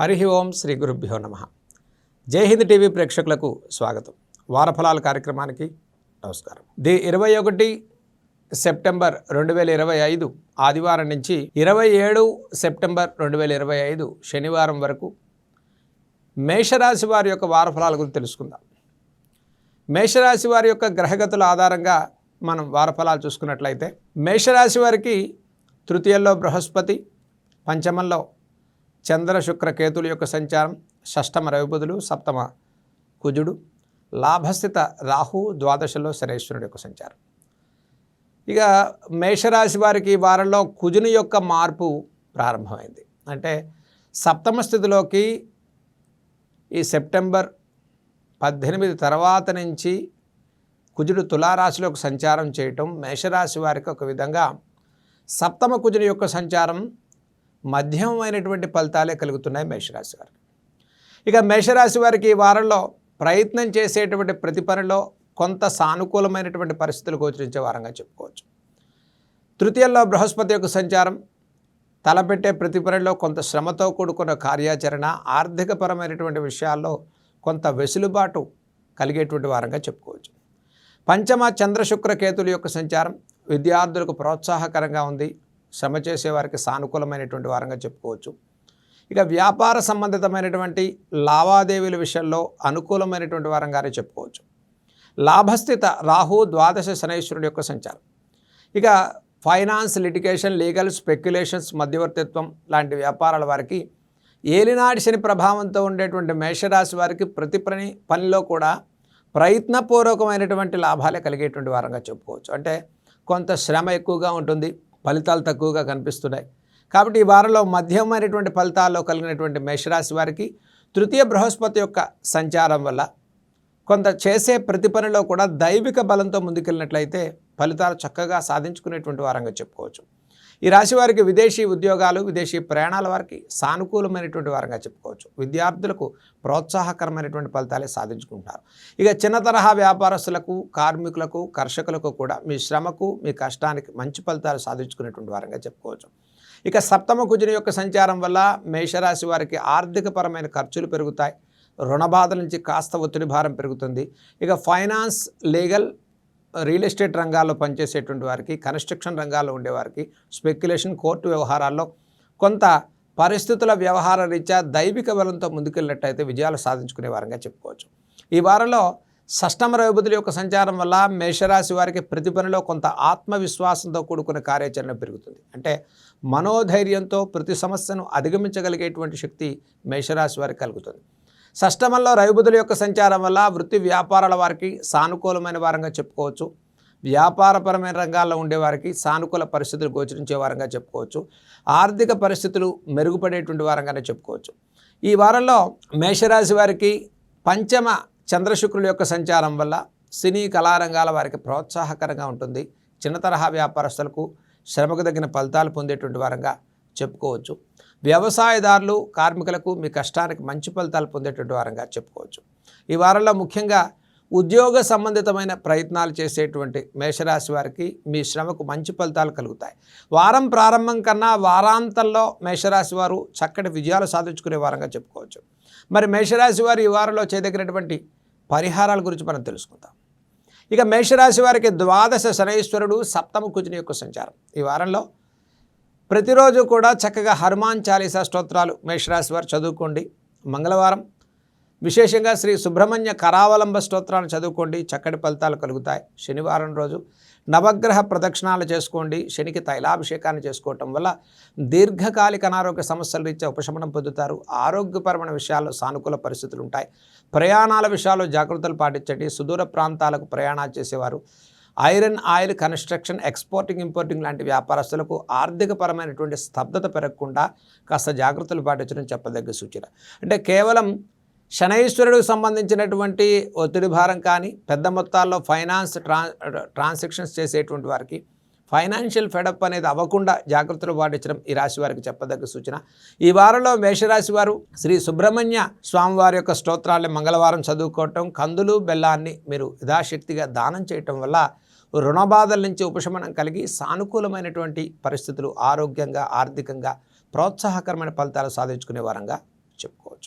హరి ఓం శ్రీ గురుభ్యో నమ. జై హింద్ టీవీ ప్రేక్షకులకు స్వాగతం. వారఫలాల కార్యక్రమానికి నమస్కారం. ది ఇరవై ఒకటి సెప్టెంబర్ రెండు వేల ఇరవై ఐదు ఆదివారం నుంచి ఇరవై ఏడు సెప్టెంబర్ రెండు వేల ఇరవై ఐదు శనివారం వరకు మేషరాశి వారి యొక్క వారఫలాల గురించి తెలుసుకుందాం. మేషరాశి వారి యొక్క గ్రహగతుల ఆధారంగా మనం వారఫలాలు చూసుకున్నట్లయితే మేషరాశి వారికి తృతీయంలో బృహస్పతి పంచమంలో చంద్ర శుక్ర కేతుల యొక్క సంచారం షష్టమ రవిబుధులు సప్తమ కుజుడు లాభస్థిత రాహు ద్వాదశలో శనేశ్వరుడు యొక్క సంచారం. ఇక మేషరాశి వారికి ఈ వారంలో కుజుని యొక్క మార్పు ప్రారంభమైంది. అంటే సప్తమ స్థితిలోకి ఈ సెప్టెంబర్ పద్దెనిమిది తర్వాత నుంచి కుజుడు తులారాశిలోకి సంచారం చేయటం మేషరాశి వారికి ఒక విధంగా సప్తమ కుజుని యొక్క సంచారం మధ్యమైనటువంటి ఫలితాలే కలుగుతున్నాయి మేషరాశి వారికి. ఇక మేషరాశి వారికి ఈ వారంలో ప్రయత్నం చేసేటువంటి ప్రతి పనిలో కొంత సానుకూలమైనటువంటి పరిస్థితులు గోచరించే వారంగా చెప్పుకోవచ్చు. తృతీయంలో బృహస్పతి యొక్క సంచారం తలపెట్టే ప్రతి పనిలో కొంత శ్రమతో కూడుకున్న కార్యాచరణ ఆర్థికపరమైనటువంటి విషయాల్లో కొంత వెసులుబాటు కలిగేటువంటి వారంగా చెప్పుకోవచ్చు. పంచమ చంద్రశుక్ర కేతుల యొక్క సంచారం విద్యార్థులకు ప్రోత్సాహకరంగా ఉంది. శ్రమ చేసేవారికి సానుకూలమైనటువంటి వారంగా చెప్పుకోవచ్చు. ఇక వ్యాపార సంబంధితమైనటువంటి లావాదేవీల విషయంలో అనుకూలమైనటువంటి వారంగానే చెప్పుకోవచ్చు. లాభస్థిత రాహు ద్వాదశ శనైశ్వరుడు యొక్క సంచారం. ఇక ఫైనాన్స్ లిటిగేషన్ లీగల్ స్పెక్యులేషన్స్ మధ్యవర్తిత్వం లాంటి వ్యాపారాల వారికి ఏలినాటి శని ప్రభావంతో ఉండేటువంటి మేషరాశి వారికి ప్రతి పని పనిలో కూడా ప్రయత్నపూర్వకమైనటువంటి లాభాలే కలిగేటువంటి వారంగా చెప్పుకోవచ్చు. అంటే కొంత శ్రమ ఎక్కువగా ఉంటుంది. ఫలితాలు తక్కువగా కనిపిస్తున్నాయి. కాబట్టి ఈ వారంలో మధ్యమైనటువంటి ఫలితాల్లో కలిగినటువంటి మేషరాశి వారికి తృతీయ బృహస్పతి యొక్క సంచారం వల్ల కొంత చేసే ప్రతి పనిలో కూడా దైవిక బలంతో ముందుకెళ్ళినట్లయితే ఫలితాలు చక్కగా సాధించుకునేటువంటి వారంగా చెప్పుకోవచ్చు. ఈ రాశి వారికి విదేశీ ఉద్యోగాలు విదేశీ ప్రయాణాల వారికి సానుకూలమైనటువంటి వారంగా చెప్పుకోవచ్చు. విద్యార్థులకు ప్రోత్సాహకరమైనటువంటి ఫలితాలే సాధించుకుంటారు. ఇక చిన్న తరహా వ్యాపారస్తులకు కార్మికులకు కర్షకులకు కూడా మీ శ్రమకు మీ కష్టానికి మంచి ఫలితాలు సాధించుకునేటువంటి వారంగా చెప్పుకోవచ్చు. ఇక సప్తమ కుజుని యొక్క సంచారం వల్ల మేషరాశి వారికి ఆర్థికపరమైన ఖర్చులు పెరుగుతాయి. రుణబాధల నుంచి కాస్త ఒత్తిడి భారం పెరుగుతుంది. ఇక ఫైనాన్స్ లీగల్ రియల్ ఎస్టేట్ రంగాల్లో పనిచేసేటువంటి వారికి కన్స్ట్రక్షన్ రంగాల్లో ఉండేవారికి స్పెక్యులేషన్ కోర్టు వ్యవహారాల్లో కొంత పరిస్థితుల వ్యవహార రీత్యా దైవిక బలంతో ముందుకెళ్ళినట్టయితే విజయాలు సాధించుకునే వారంగా చెప్పుకోవచ్చు. ఈ వారంలో సష్టమ రవిబుధుల యొక్క సంచారం వల్ల మేషరాశి వారికి ప్రతి పనిలో కొంత ఆత్మవిశ్వాసంతో కూడుకున్న కార్యాచరణ పెరుగుతుంది. అంటే మనోధైర్యంతో ప్రతి సమస్యను అధిగమించగలిగేటువంటి శక్తి మేషరాశి వారికి కలుగుతుంది. షష్టమంలో రవిబుధుల యొక్క సంచారం వల్ల వృత్తి వ్యాపారాల వారికి సానుకూలమైన వారంగా చెప్పుకోవచ్చు. వ్యాపారపరమైన రంగాల్లో ఉండేవారికి సానుకూల పరిస్థితులు గోచరించే వారంగా చెప్పుకోవచ్చు. ఆర్థిక పరిస్థితులు మెరుగుపడేటువంటి వారంగానే చెప్పుకోవచ్చు. ఈ వారంలో మేషరాశి వారికి పంచమ చంద్రశుక్రుల యొక్క సంచారం వల్ల సినీ కళారంగాల వారికి ప్రోత్సాహకరంగా ఉంటుంది. చిన్న తరహా వ్యాపారస్తులకు శ్రమకు తగిన ఫలితాలు పొందేటువంటి వారంగా చెప్పుకోవచ్చు. వ్యవసాయదారులు కార్మికులకు మీ కష్టానికి మంచి ఫలితాలు పొందేటువంటి వారంగా చెప్పుకోవచ్చు. ఈ వారంలో ముఖ్యంగా ఉద్యోగ సంబంధితమైన ప్రయత్నాలు చేసేటువంటి మేషరాశి వారికి మీ శ్రమకు మంచి ఫలితాలు కలుగుతాయి. వారం ప్రారంభం కన్నా వారాంతంలో మేషరాశి వారు చక్కటి విజయాలు సాధించుకునే వారంగా చెప్పుకోవచ్చు. మరి మేషరాశి వారు ఈ వారంలో చేయదగినటువంటి పరిహారాల గురించి మనం తెలుసుకుందాం. ఇక మేషరాశి వారికి ద్వాదశ శనైశ్వరుడు సప్తమ కుజుని యొక్క సంచారం. ఈ వారంలో ప్రతిరోజు కూడా చక్కగా హనుమాన్ చాలీసా స్తోత్రాలు మేషరాశి వారు చదువుకోండి. మంగళవారం విశేషంగా శ్రీ సుబ్రహ్మణ్య కరావలంబ స్తోత్రాలు చదువుకోండి. చక్కటి ఫలితాలు కలుగుతాయి. శనివారం రోజు నవగ్రహ ప్రదక్షిణాలు చేసుకోండి. శనికి తైలాభిషేకాన్ని చేసుకోవటం వల్ల దీర్ఘకాలిక అనారోగ్య సమస్యల రీత్యా ఉపశమనం పొందుతారు. ఆరోగ్యపరమైన విషయాల్లో సానుకూల పరిస్థితులు ఉంటాయి. ప్రయాణాల విషయాల్లో జాగ్రత్తలు పాటించండి. సుదూర ప్రాంతాలకు ప్రయాణాలు చేసేవారు iron oil construction exporting importing లాంటి వ్యాపారస్తులకు ఆర్థికపరమైనటువంటి స్తబ్దత పెరగకుండా కాస్త జాగ్రత్తలు పాటించడం చెప్పదగ్గ సూచన. అంటే కేవలం శనైశ్వరుడికి సంబంధించినటువంటి ఒత్తిడి భారం కానీ పెద్ద మొత్తాల్లో ఫైనాన్స్ ట్రా ట్రాన్సాక్షన్స్ చేసేటువంటి వారికి ఫైనాన్షియల్ ఫెడప్ అనేది అవ్వకుండా జాగ్రత్తలు పాటించడం ఈ రాశి వారికి చెప్పదగ్గ సూచన. ఈ వారంలో మేషరాశి వారు శ్రీ సుబ్రహ్మణ్య స్వామివారి యొక్క స్తోత్రాన్ని మంగళవారం చదువుకోవటం కందులు బెల్లాన్ని మీరు యథాశక్తిగా దానం చేయటం వల్ల రుణ బాధల నుంచి ఉపశమనం కలిగి సానుకూలమైనటువంటి పరిస్థితులు ఆరోగ్యంగా ఆర్థికంగా ప్రోత్సాహకరమైన ఫలితాలు సాధించుకునే వారంగా చెప్పుకోవచ్చు.